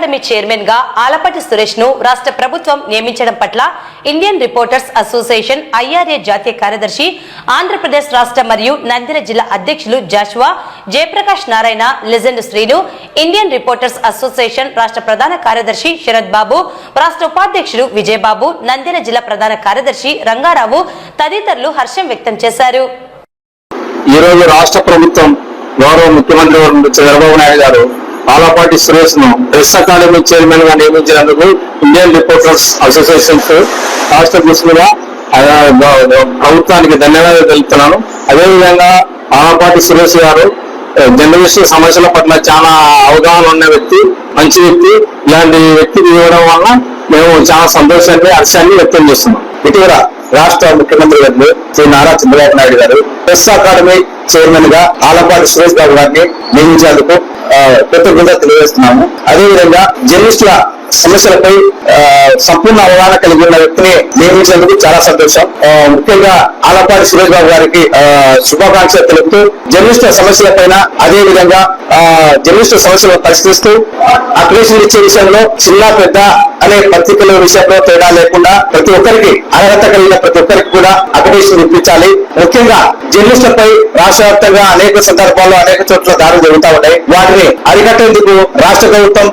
Academy చైర్మన్గా ఆలపాటి సురేష్ను రాష్ట్ర ప్రభుత్వం నియమించడం పట్ల ఇండియన్ రిపోర్టర్స్ అసోసియేషన్ ఐఆర్ఏ జాతీయ కార్యదర్శి ఆంధ్రప్రదేశ్ రాష్ట్ర మరియు నంద్యాల జిల్లా అధ్యక్షులు Joshua Jayaprakash Narayana legend Srinu Indian reporters association రాష్ట్ర ప్రధాన కార్యదర్శి శరత్ బాబు రాష్ట్ర ఉపాధ్యక్షుడు విజయబాబు నంద్యాల జిల్లా ప్రధాన కార్యదర్శి రంగారావు తదితరులు హర్షం వ్యక్తం చేశారు. ఈ రోజు రాష్ట్ర ప్రభుత్వం గౌరవ ముఖ్యమంత్రి చంద్రబాబు నాయుడు గారు ఆలపాటి సురేష్ను ప్రెస్ అకాడమీ చైర్మన్గా నియమించినందుకు ఇండియన్ రిపోర్టర్స్ అసోసియేషన్ రాష్ట్ర దృష్టిగా ప్రభుత్వానికి ధన్యవాదాలు తెలుపుతున్నాను. అదేవిధంగా ఆలపాటి సురేష్ గారు ఆ, సమస్యల పట్ల చాలా అవగాహన ఉన్న వ్యక్తి మంచి వ్యక్తి. ఇలాంటి వ్యక్తికి ఇవ్వడం వల్ల మేము చాలా సంతోషాన్ని హర్షాన్ని వ్యక్తం చేస్తున్నాం. ఇటీవల రాష్ట్ర ముఖ్యమంత్రి గారు శ్రీ నారా చంద్రబాబు నాయుడు గారు ప్రెస్ అకాడమీ చైర్మన్గా ఆలపాటి సురేష్ బాబు గారిని నియమించేందుకు కృతజ్ఞత తెలియజేస్తున్నాము. అదేవిధంగా జర్నలిస్టుల సమస్యలపై సంపూర్ణ అవగాహన కలిగి ఉన్న వ్యక్తిని నియమించినందుకు చాలా సంతోషం. ముఖ్యంగా ఆలపాటి సురేష్ బాబు గారికి శుభాకాంక్షలు తెలుపుతూ జర్నలిస్టుల సమస్యలపైన అదే విధంగా జర్నలిస్టుల సమస్యలను పరిశీలిస్తూ అప్లికేషన్ ఇచ్చే విషయంలో చిన్న పెద్ద అనే పత్రికల విషయంలో తేడా లేకుండా ప్రతి ఒక్కరికి అర్హత కలిగిన ప్రతి ఒక్కరికి కూడా అప్లికేషన్ ఇప్పించాలి. ముఖ్యంగా జర్నలిస్టులపై రాష్ట్ర వ్యాప్తంగా అనేక సందర్భాల్లో అనేక చోట్ల దాడులు జరుగుతూ ఉంటాయి వాటిని అరికట్టేందుకు రాష్ట్ర ప్రభుత్వం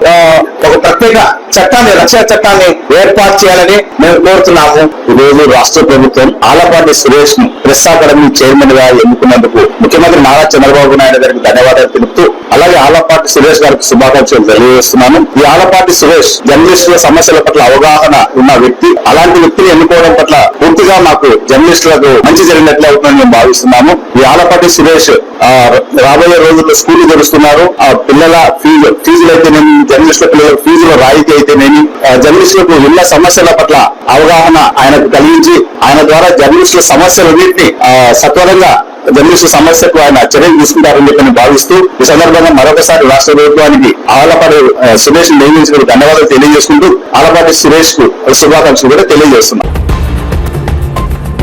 ఒక ప్రత్యేక చట్టాన్ని రక్షణ చట్టాన్ని ఏర్పాటు చేయాలని మేము కోరుతున్నాము. రోజు రాష్ట్ర ప్రభుత్వం ఆలపాటి సురేష్ను ప్రెస్ అకాడమీ చైర్మన్గా ఎన్నుకున్నందుకు ముఖ్యమంత్రి నారా చంద్రబాబు నాయుడు గారికి ధన్యవాదాలు తెలుపుతూ అలాగే ఆలపాటి సురేష్ గారికి శుభాకాంక్షలు తెలియజేస్తున్నాను ఈ ఆలపాటి సురేష్ జర్నలిస్టుల సమస్యల పట్ల అవగాహన ఉన్న వ్యక్తి అలాంటి వ్యక్తిని ఎన్నుకోవడం పట్ల పూర్తిగా మాకు జర్నలిస్టులకు మంచి జరిగినట్లే అవుతుందని మేము భావిస్తున్నాము. ఈ ఆలపాటి సురేష్ రాబోయే రోజుల్లో స్కూల్ తెరుస్తున్నారు ఆ పిల్లల ఫీజు ఫీజులు అయితేనేమి జర్నలిస్టుల పిల్లల ఫీజుల రాయితీ అయితేనేమి జర్నలిస్టులకు ఇళ్ళ సమస్యల పట్ల అవగాహన ఆయనకు కలిగించి ఆయన ద్వారా జర్నలిస్టుల సమస్యలన్నింటినీ ఆ, సత్వరంగా జర్నలిస్టు సమస్యకు ఆయన చర్యలు తీసుకుంటారని చెప్పి భావిస్తూ ఈ సందర్భంగా మరొకసారి రాష్ట్ర ప్రభుత్వానికి ఆలపాటి సురేష్ నియమించినందుకు ధన్యవాదాలు తెలియజేసుకుంటూ ఆలపాటి సురేష్కు శుభాకాంక్షలు కూడా తెలియజేస్తున్నాను